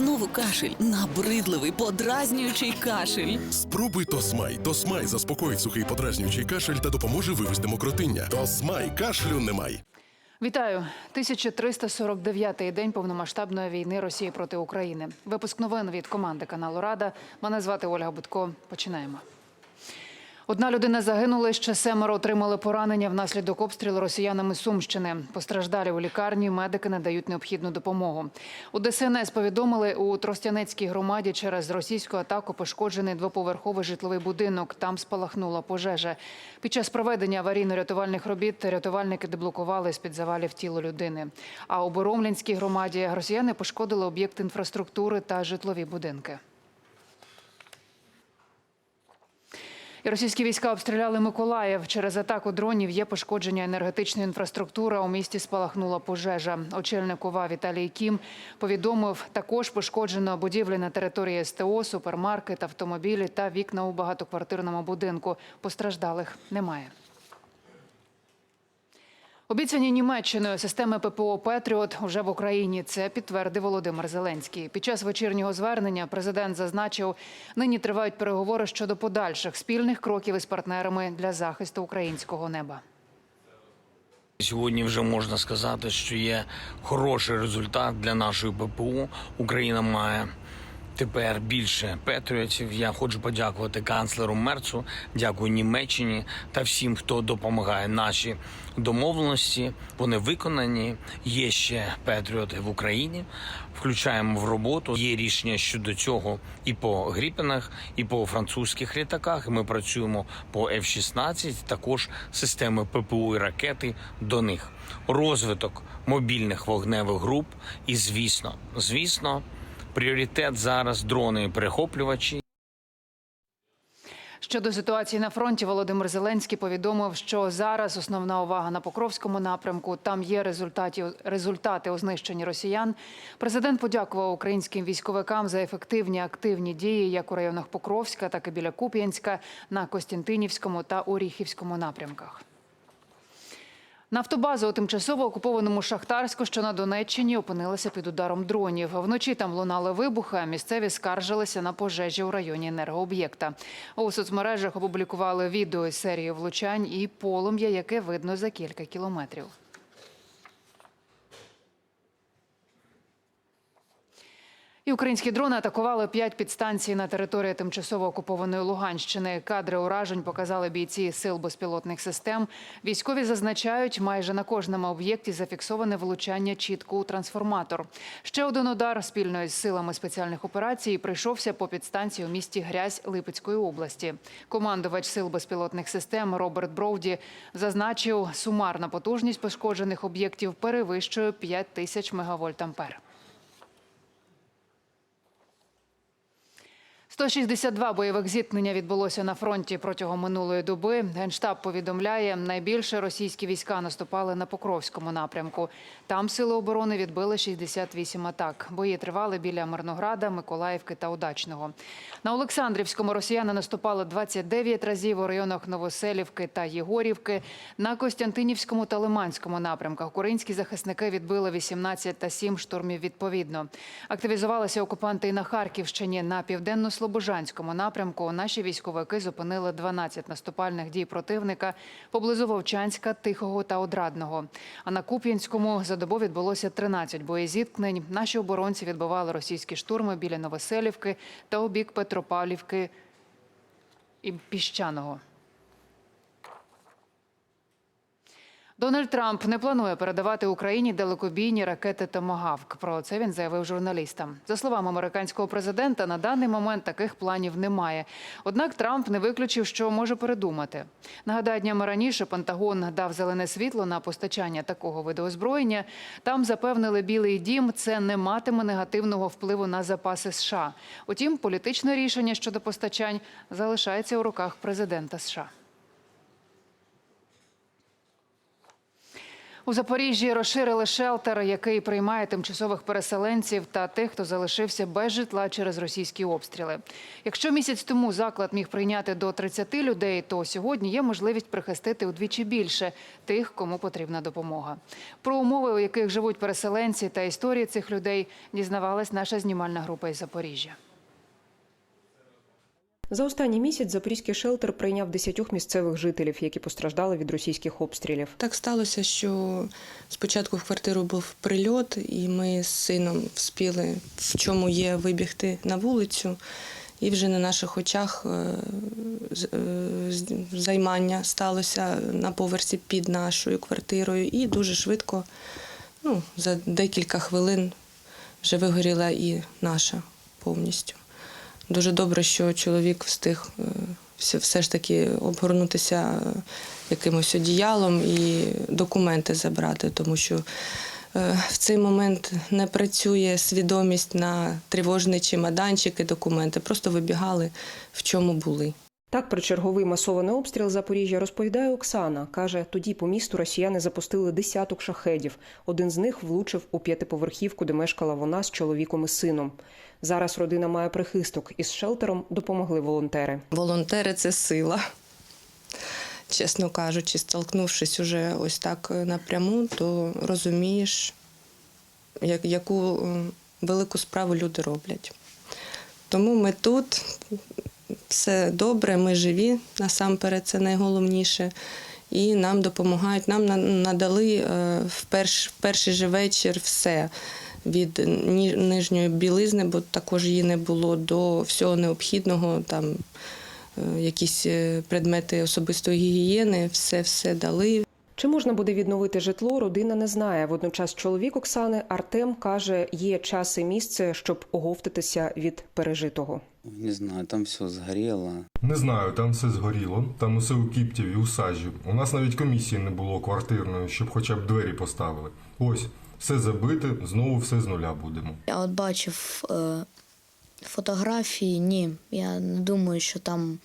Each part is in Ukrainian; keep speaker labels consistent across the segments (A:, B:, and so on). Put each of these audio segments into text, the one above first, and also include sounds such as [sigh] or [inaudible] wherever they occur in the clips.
A: Знову кашель, набридливий, подразнюючий кашель.
B: Спробуй Тосмай. Тосмай заспокоїть сухий подразнюючий кашель та допоможе вивести мокротиння. Тосмай кашлю немає.
C: Вітаю 1349-й день повномасштабної війни Росії проти України. Випуск новин від команди каналу Рада. Мене звати Ольга Будко. Починаємо. Одна людина загинула, ще семеро отримали поранення внаслідок обстрілу росіянами Сумщини. Постраждалі у лікарні медики надають необхідну допомогу. У ДСНС повідомили у Тростянецькій громаді через російську атаку пошкоджений двоповерховий житловий будинок. Там спалахнула пожежа. Під час проведення аварійно-рятувальних робіт рятувальники деблокували з під завалів тіло людини. А у Боромлінській громаді росіяни пошкодили об'єкт інфраструктури та житлові будинки. І російські війська обстріляли Миколаїв. Через атаку дронів є пошкодження енергетичної інфраструктури. У місті спалахнула пожежа. Очільник УВА Віталій Кім повідомив, також пошкоджено будівлі на території СТО, супермаркет, автомобілі та вікна у багатоквартирному будинку. Постраждалих немає. Обіцяні Німеччиною системи ППО Петріот уже в Україні. Це підтвердив Володимир Зеленський. Під час вечірнього звернення президент зазначив, нині тривають переговори щодо подальших спільних кроків із партнерами для захисту українського неба.
D: Сьогодні вже можна сказати, що є хороший результат для нашої ППУ. Україна має тепер більше патріотів. Я хочу подякувати канцлеру Мерцу, дякую Німеччині та всім, хто допомагає. Наші домовленості вони виконані. Є ще патріоти в Україні. Включаємо в роботу. Є рішення щодо цього і по Гріпенах, і по французьких літаках. Ми працюємо по F-16, також системи ППУ і ракети до них. Розвиток мобільних вогневих груп. І звісно, звісно, пріоритет зараз дрони перехоплювачі.
C: Щодо ситуації на фронті, Володимир Зеленський повідомив, що зараз основна увага на Покровському напрямку. Там є результаті, результати у знищенні росіян. Президент подякував українським військовикам за ефективні активні дії як у районах Покровська, так і біля Куп'янська, на Костянтинівському та Оріхівському напрямках. Нафтобаза у тимчасово окупованому Шахтарську, що на Донеччині, опинилася під ударом дронів. Вночі там лунали вибухи, а місцеві скаржилися на пожежі у районі енергооб'єкта. У соцмережах опублікували відео із серії влучань і полум'я, яке видно за кілька кілометрів. І українські дрони атакували п'ять підстанцій на території тимчасово окупованої Луганщини. Кадри уражень показали бійці сил безпілотних систем. Військові зазначають, майже на кожному об'єкті зафіксоване влучання чітко у трансформатор. Ще один удар спільно із силами спеціальних операцій прийшовся по підстанції у місті Грязь Липецької області. Командувач сил безпілотних систем Роберт Броуді зазначив, сумарна потужність пошкоджених об'єктів перевищує 5 тисяч мегавольт. 162 бойових зіткнення відбулося на фронті протягом минулої доби. Генштаб повідомляє, найбільше російські війська наступали на Покровському напрямку. Там сили оборони відбили 68 атак. Бої тривали біля Мирнограда, Миколаївки та Удачного. На Олександрівському росіяни наступали 29 разів у районах Новоселівки та Єгорівки. На Костянтинівському та Лиманському напрямках українські захисники відбили 18 та 7 штурмів відповідно. Активізувалися окупанти і на Харківщині. На південно-слобожанському напрямку наші військовики зупинили 12 наступальних дій противника поблизу Вовчанська, Тихого та Одрадного. А на Куп'янському за добу відбулося 13 боєзіткнень. Наші оборонці відбивали російські штурми біля Новоселівки та у бік Петропавлівки і Піщаного. Дональд Трамп не планує передавати Україні далекобійні ракети Томагавк. Про це він заявив журналістам. За словами американського президента, на даний момент таких планів немає. Однак Трамп не виключив, що може передумати. Нагадаю, днями раніше Пентагон дав зелене світло на постачання такого виду озброєння. Там запевнили Білий Дім, це не матиме негативного впливу на запаси США. Утім, політичне рішення щодо постачань залишається у руках президента США. У Запоріжжі розширили шелтер, який приймає тимчасових переселенців та тих, хто залишився без житла через російські обстріли. Якщо місяць тому заклад міг прийняти до 30 людей, то сьогодні є можливість прихистити удвічі більше тих, кому потрібна допомога. Про умови, у яких живуть переселенці та історії цих людей, дізнавалась наша знімальна група із Запоріжжя.
E: За останній місяць запорізький шелтер прийняв десятьох місцевих жителів, які постраждали від російських обстрілів.
F: Так сталося, що спочатку в квартиру був прильот, і ми з сином вспіли, в чому є, вибігти на вулицю. І вже на наших очах е, е, займання сталося на поверсі під нашою квартирою. І дуже швидко, ну, за декілька хвилин, вже вигоріла і наша повністю. Дуже добре, що чоловік встиг е, все, ж таки обгорнутися е, якимось одіялом і документи забрати, тому що е, в цей момент не працює свідомість на тривожний чемоданчик і документи. Просто вибігали в чому були.
E: Так про черговий масований обстріл Запоріжжя розповідає Оксана. Каже, тоді по місту росіяни запустили десяток шахедів. Один з них влучив у п'ятиповерхівку, де мешкала вона з чоловіком і сином. Зараз родина має прихисток. Із шелтером допомогли волонтери.
F: Волонтери це сила. Чесно кажучи, столкнувшись уже ось так напряму, то розумієш, як- яку велику справу люди роблять. Тому ми тут, все добре, ми живі, насамперед, це найголовніше. І нам допомагають. Нам надали е, в, перш, перший же вечір все від нижньої білизни, бо також її не було, до всього необхідного, там е, якісь е, предмети особистої гігієни, все все дали.
E: Чи можна буде відновити житло, родина не знає. Водночас чоловік Оксани Артем каже, є час і місце, щоб оговтатися від пережитого.
G: Не знаю, там все сгорело.
H: Не знаю, там все згоріло, там усе у кіптів і у сажі. У нас навіть комісії не було квартирної, щоб хоча б двері поставили. Ось, все забите, знову все з нуля будемо.
I: Я от бачив е, фотографії, ні, я не думаю, що там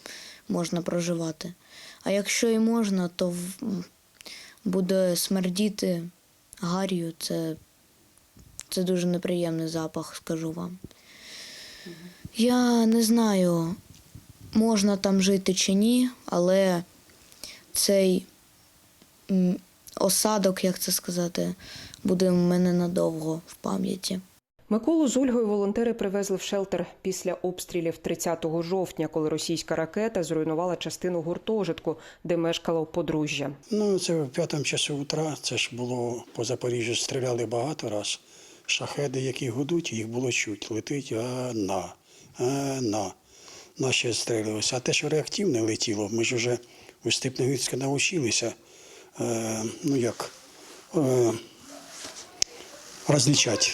I: можна проживати. А якщо і можна, то в- буде смердіти гар'ю. Це, це дуже неприємний запах, скажу вам. Я не знаю, можна там жити чи ні, але цей осадок, як це сказати, буде в мене надовго в пам'яті.
E: Миколу з Ольгою волонтери привезли в шелтер після обстрілів 30 жовтня, коли російська ракета зруйнувала частину гуртожитку, де мешкало подружжя.
J: Ну, це в п'ятому часу утра. Це ж було по Запоріжжю стріляли багато раз. Шахеди, які гудуть, їх було чуть. Летить а на, а на. Наші стрілялися. А те, що реактивне летіло, ми ж вже у Степногірську навчилися, е, ну як, е, розлічати,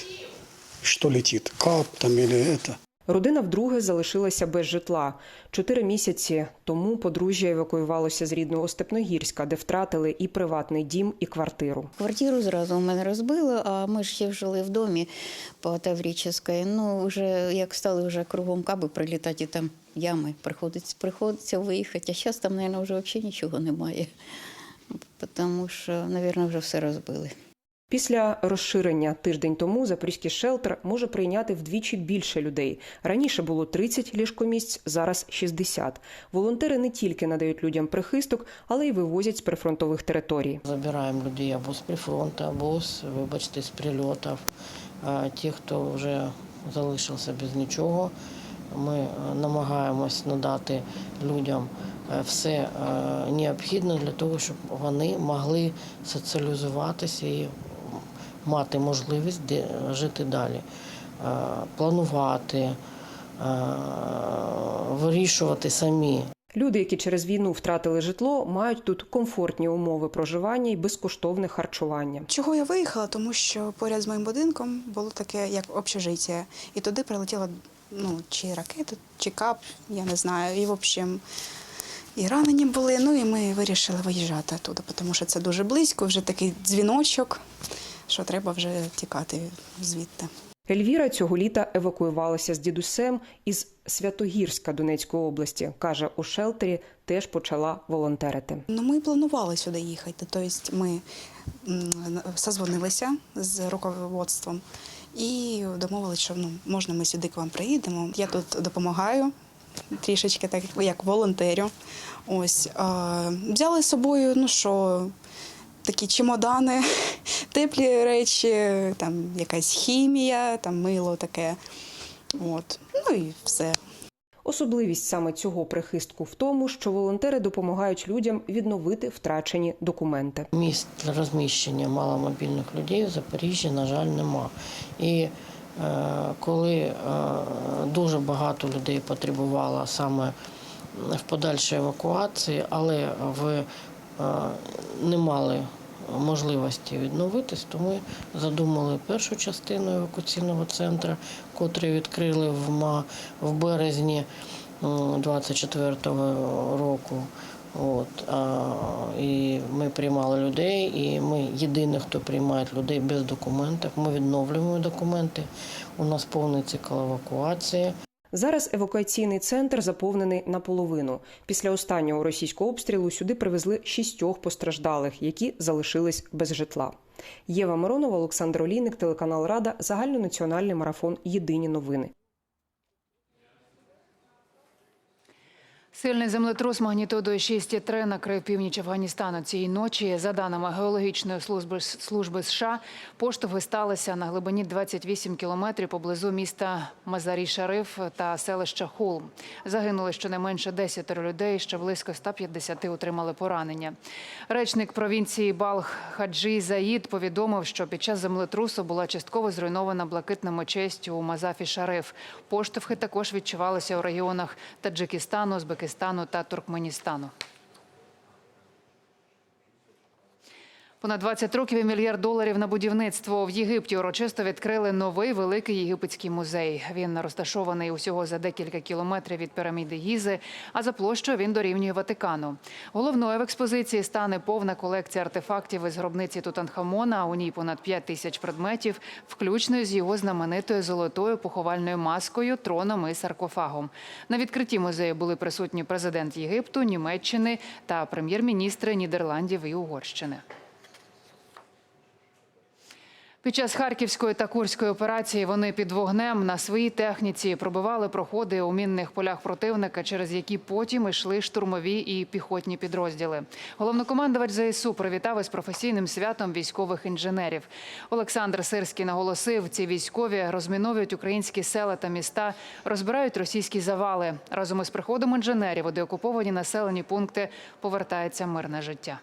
J: що летить, кап там или це.
E: Родина вдруге залишилася без житла. Чотири місяці тому подружжя евакуювалося з рідного Степногірська, де втратили і приватний дім, і квартиру.
K: Квартиру зразу у мене розбили, а ми ж ще жили в домі по Таврічеській. Ну, вже як стали вже кругом каби прилітати, там ями, приходиться, приходиться виїхати. А зараз там, мабуть, вже взагалі нічого немає. Тому що, мабуть, вже все розбили.
E: Після розширення тиждень тому запорізький шелтер може прийняти вдвічі більше людей. Раніше було 30 ліжкомісць, зараз 60. Волонтери не тільки надають людям прихисток, але й вивозять з прифронтових територій.
L: Забираємо людей або з прифронту, або з, вибачте, з прильотів. А ті, хто вже залишився без нічого, ми е, намагаємось надати людям е, все е, необхідне для того, щоб вони могли соціалізуватися і мати можливість де- жити далі, Е, планувати, е, вирішувати самі
E: Люди, які через війну втратили житло, мають тут комфортні умови проживання і безкоштовне харчування.
M: Чого я виїхала? Тому що поряд з моїм будинком було таке, як общежиття. І туди прилетіла ну, чи ракета, чи кап, я не знаю. І, в общем, і ранені були. Ну і ми вирішили виїжджати туди, тому що це дуже близько, вже такий дзвіночок, що треба вже тікати звідти.
E: Ельвіра цього літа евакуювалася з дідусем із Святогірська Донецької області. каже, у шелтері теж почала волонтерити.
M: Ну, ми планували сюди їхати. Тобто ми созвонилися з руководством і домовилися, що ну, можна ми сюди к вам приїдемо. Я тут допомагаю трішечки, так як волонтерю. Ось а, взяли з собою, ну що, такі чемодани, [laughs] теплі речі, там якась хімія, там мило таке. От. Ну і все.
E: Особливість саме цього прихистку в тому, що волонтери допомагають людям відновити втрачені документи.
L: Місць для розміщення маломобільних людей в Запоріжжі, на жаль, нема. І е, коли е, дуже багато людей потребувало саме в подальшій евакуації, але е, не мали можливості відновитись, то ми задумали першу частину евакуаційного центру, котрий відкрили в, ма, в березні 24-го року. От, а, і ми приймали людей, і ми єдині, хто приймає людей без документів. Ми відновлюємо документи. У нас повний цикл евакуації.
E: Зараз евакуаційний центр заповнений наполовину. Після останнього російського обстрілу сюди привезли шістьох постраждалих, які залишились без житла. Єва Миронова, Олександр Олійник, телеканал Рада, загальнонаціональний марафон Єдині новини.
C: Сильний землетрус магнітудою 6,3 накрив північ Афганістану цієї ночі. За даними геологічної служби служби США, поштовхи сталися на глибині 28 кілометрів поблизу міста Мазарі-Шариф та селища Хулм. Загинули щонайменше 10 людей, ще близько 150 отримали поранення. Речник провінції Балх Хаджі Заїд повідомив, що під час землетрусу була частково зруйнована блакитна мечесть у Мазафі Шариф. Поштовхи також відчувалися у регіонах Таджикистану, Узбекистану та Туркменістану. Понад 20 років і мільярд доларів на будівництво в Єгипті урочисто відкрили новий великий єгипетський музей. Він розташований усього за декілька кілометрів від піраміди Гізи, а за площою він дорівнює Ватикану. Головною в експозиції стане повна колекція артефактів із гробниці Тутанхамона. У ній понад 5 тисяч предметів, включно з його знаменитою золотою поховальною маскою, троном і саркофагом. На відкритті музею були присутні президент Єгипту, Німеччини та прем'єр-міністри Нідерландів і Угорщини. Під час харківської та курської операції вони під вогнем на своїй техніці пробивали проходи у мінних полях противника, через які потім йшли штурмові і піхотні підрозділи. Головнокомандувач ЗСУ привітав із професійним святом військових інженерів. Олександр Сирський наголосив, ці військові розміновують українські села та міста, розбирають російські завали. Разом із приходом інженерів у деокуповані населені пункти повертається мирне життя.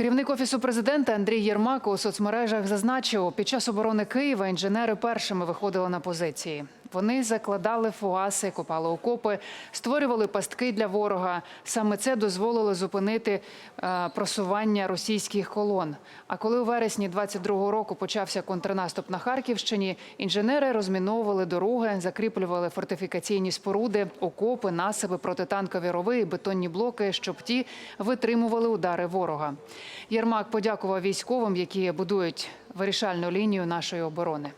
C: Керівник офісу президента Андрій Єрмак у соцмережах зазначив, під час оборони Києва інженери першими виходили на позиції. Вони закладали фугаси, копали окопи, створювали пастки для ворога. Саме це дозволило зупинити е, просування російських колон. А коли у вересні 22-го року почався контрнаступ на Харківщині, інженери розміновували дороги, закріплювали фортифікаційні споруди, окопи, насипи, протитанкові рови і бетонні блоки, щоб ті витримували удари ворога. Єрмак подякував військовим, які будують вирішальну лінію нашої оборони.